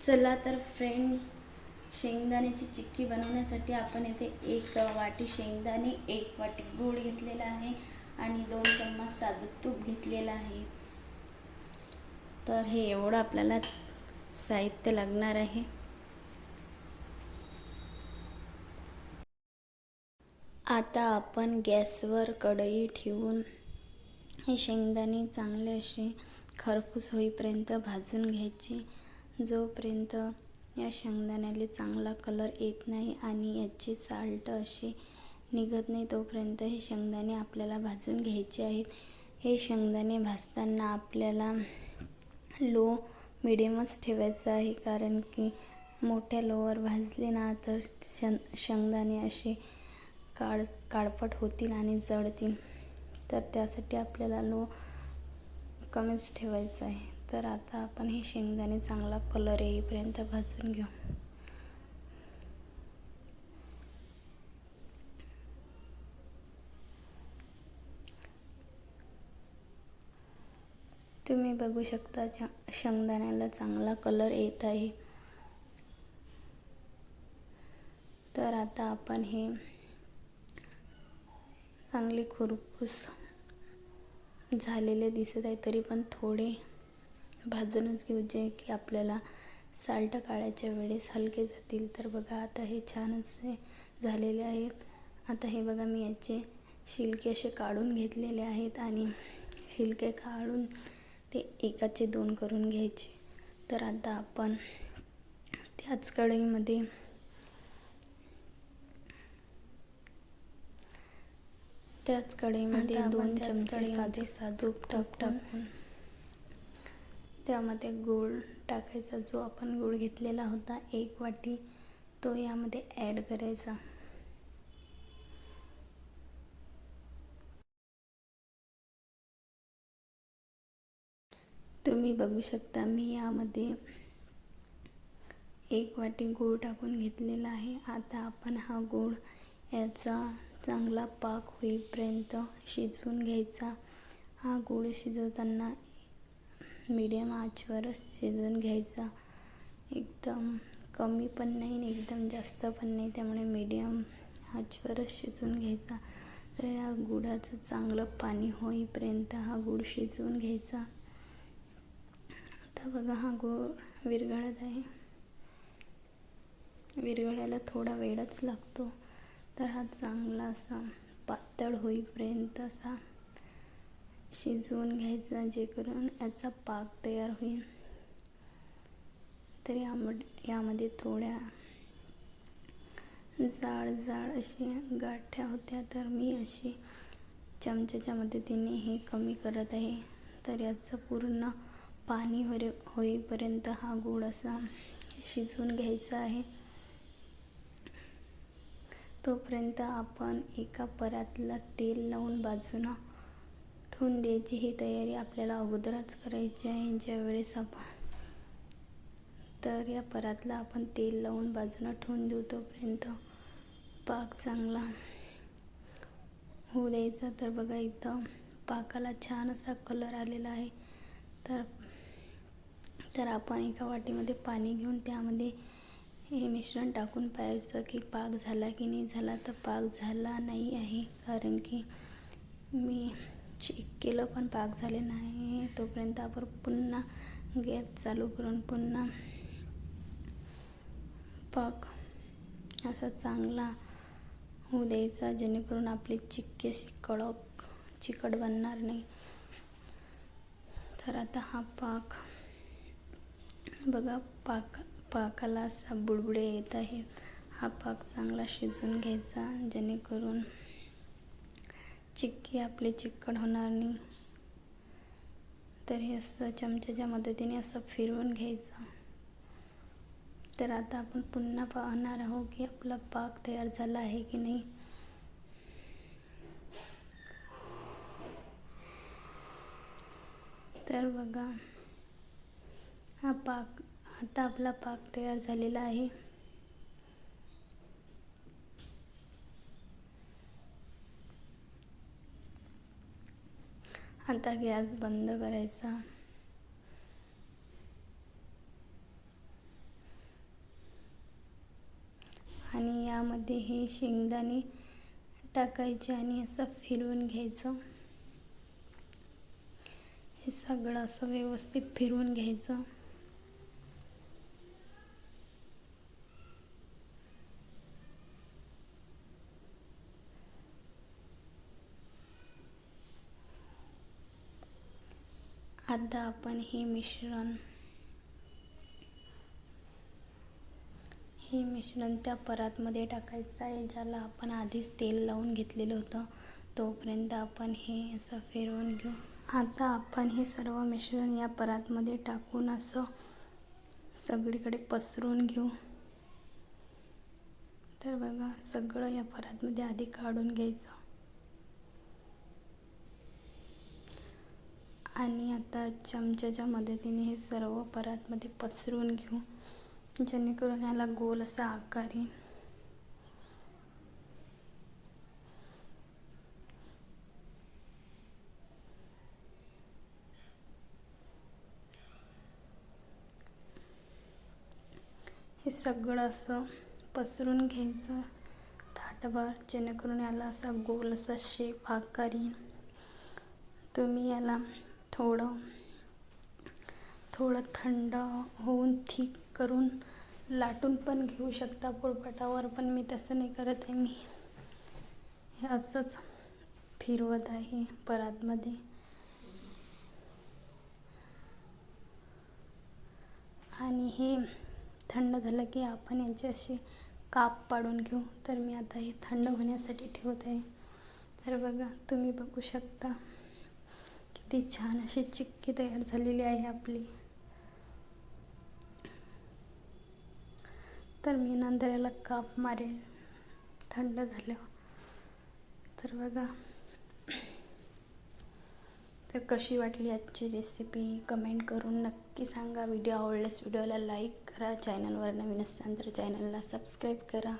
चला तर फ्रेंड शेंगदाण्याची चिक्की बनवण्यासाठी आपण येथे एक वाटी शेंगदाणे एक वाटी गूळ घेतलेला आहे आणि दोन चम्मच साजूक तूप घेतलेलं आहे. तर हे एवढं आपल्याला साहित्य लागणार आहे. आता आपण गॅसवर कढई ठेवून हे शेंगदाणे चांगले असे खरपूस होईपर्यंत भाजून घ्यायचे. जोपर्यंत या शेंगदाण्याला चांगला कलर येत नाही आणि याची साल्ट अशी निघत नाही तोपर्यंत हे शेंगदाणे आपल्याला भाजून घ्यायचे आहेत. हे शेंगदाणे भाजताना आपल्याला लो मिडियमच ठेवायचं आहे. कारण की मोठ्या लोवर भाजले ना तर शन शेंगदाणे असे काळ काळपट होतील आणि जळतील. तर त्यासाठी आपल्याला लो कमीच ठेवायचं आहे. तर आता आपण हे शेंगदाणे चांगला कलर येईपर्यंत भाजून घेऊ. तुम्ही बघू शकता शेंगदाण्याला चांगला कलर येत आहे. तर आता आपण हे चांगले खुरपूस झालेले दिसत आहे तरी पण थोडे भाजूनच घेऊ जे की आपल्याला साल्ट काढायच्या वेळेस हलके जातील. तर बघा आता हे छान असे झालेले आहेत. आता हे बघा मी याचे शिलके असे काढून घेतलेले आहेत आणि शिलके काढून ते एकाचे दोन करून घ्यायचे. तर आता आपण त्याच कढईमध्ये त्याच कढईमध्ये दोन चमचे साधे तूप टाक टाकून त्यामध्ये गूळ टाकायचा जो आपण गूळ घेतलेला होता एक वाटी तो यामध्ये ॲड करायचा. तुम्ही बघू शकता मी यामध्ये एक वाटी गूळ टाकून घेतलेला आहे. आता आपण हा गूळ याचा चांगला पाक होईपर्यंत शिजवून घ्यायचा. हा गूळ शिजवताना मीडियम आचवरच शिजवून घ्यायचा. एकदम कमी पण नाही आणि एकदम जास्त पण नाही त्यामुळे मीडियम आचवरच शिजवून घ्यायचा. तर या गुळाचं चांगलं पाणी होईपर्यंत हा गूळ शिजवून घ्यायचा. आता बघा हा गूळ विरघळत आहे. विरघळायला थोडा वेळच लागतो. तर हा चांगला असा पातळ होईपर्यंत असा शिजवून घ्यायचा जे करून याचा पाक तयार होईल. तर यामध्ये यामध्ये थोड्या जाड जाड अशी गाठ्या होत्या तर मी अशी चमच्याच्या मदतीने हे कमी करत आहे. तर याचं पूर्ण पाणी होरे होईपर्यंत हा गोड असा शिजवून घ्यायचा आहे. तोपर्यंत आपण एका परातला तेल लावून बाजूनं ठेवून द्यायची ही तयारी आपल्याला अगोदरच करायची आहे. ज्यावेळेस आपण तर या परातला आपण तेल लावून बाजूनं ठेवून देऊ तोपर्यंत पाक चांगला होऊ द्यायचा. तर बघा इथं पाकाला छान असा कलर आलेला आहे. तर तर आपण एका वाटीमध्ये पाणी घेऊन त्यामध्ये हे मिश्रण टाकून पाहायचं की पाक झाला की नाही झाला. तर पाक झाला नाही आहे. कारण की मी चेक केलं पण पाक झाले नाही. तोपर्यंत आपण पुन्हा गॅस चालू करून पुन्हा पाक असा चांगला होऊ द्यायचा जेणेकरून आपली चिक्की अशी कडक चिकट बनणार नाही. तर आता हा पाक बघा पाक पाकाला असा बुडबुडे येत आहे हा पाक चांगला शिजून घ्यायचा जेणेकरून चिक्की आपली चिकट होणार नाही. तर हे असं चमच्याच्या मदतीने असं फिरवून घ्यायचं. तर आता आपण पुन्हा पाहणार आहोत की आपला पाक तयार झाला आहे की नाही. तर बघा हा पाक आता आपला पाक तयार झालेला आहे. आता गॅस बंद करायचा. आणि यामध्ये हे शेंगदाणे टाकायचे आणि असं फिरवून घ्यायचं. हे सगळं असं व्यवस्थित फिरवून घ्यायचं. आता आपण हे मिश्रण हे मिश्रण त्या परातमध्ये टाकायचं आहे ज्याला आपण आधीच तेल लावून घेतलेलं होतं. तोपर्यंत आपण हे असं फिरवून घेऊ. आता आपण हे सर्व मिश्रण या परातमध्ये टाकून असं सगळीकडे पसरून घेऊ. तर बघा सगळं या परातमध्ये आधी काढून घ्यायचं. आणि आता चमच्याच्या मदतीने हे सर्व परातमध्ये पसरून घेऊ. जेणेकरून याला गोल असा आकार येईल हे सगळं असं पसरून घ्यायचं ताटभर जेणेकरून याला असा गोल असा शेप आकार येईल. तुम्ही याला थोडं थोडं थंड होऊन थिक करून लाटून पण घेऊ शकता पोळपाटावर पण मी तसं नाही करत आहे. मी हे असंच फिरवत आहे परातमध्ये. आणि हे थंड झालं की आपण याचे असे काप पाडून घेऊ. तर मी आता हे थंड होण्यासाठी ठेवत आहे. तर बघा तुम्ही बघू शकता. किती छान अशी चिक्की तयार झालेली आहे आपली. तर मी नंतर याला काप मारेल. थंड झाल्यावर. तर बघा. तर कशी वाटली आजची रेसिपी कमेंट करून नक्की सांगा. व्हिडिओ आवडल्यास व्हिडिओला लाईक करा. चॅनलवर नवीन असताना तर चॅनलला सबस्क्राईब करा.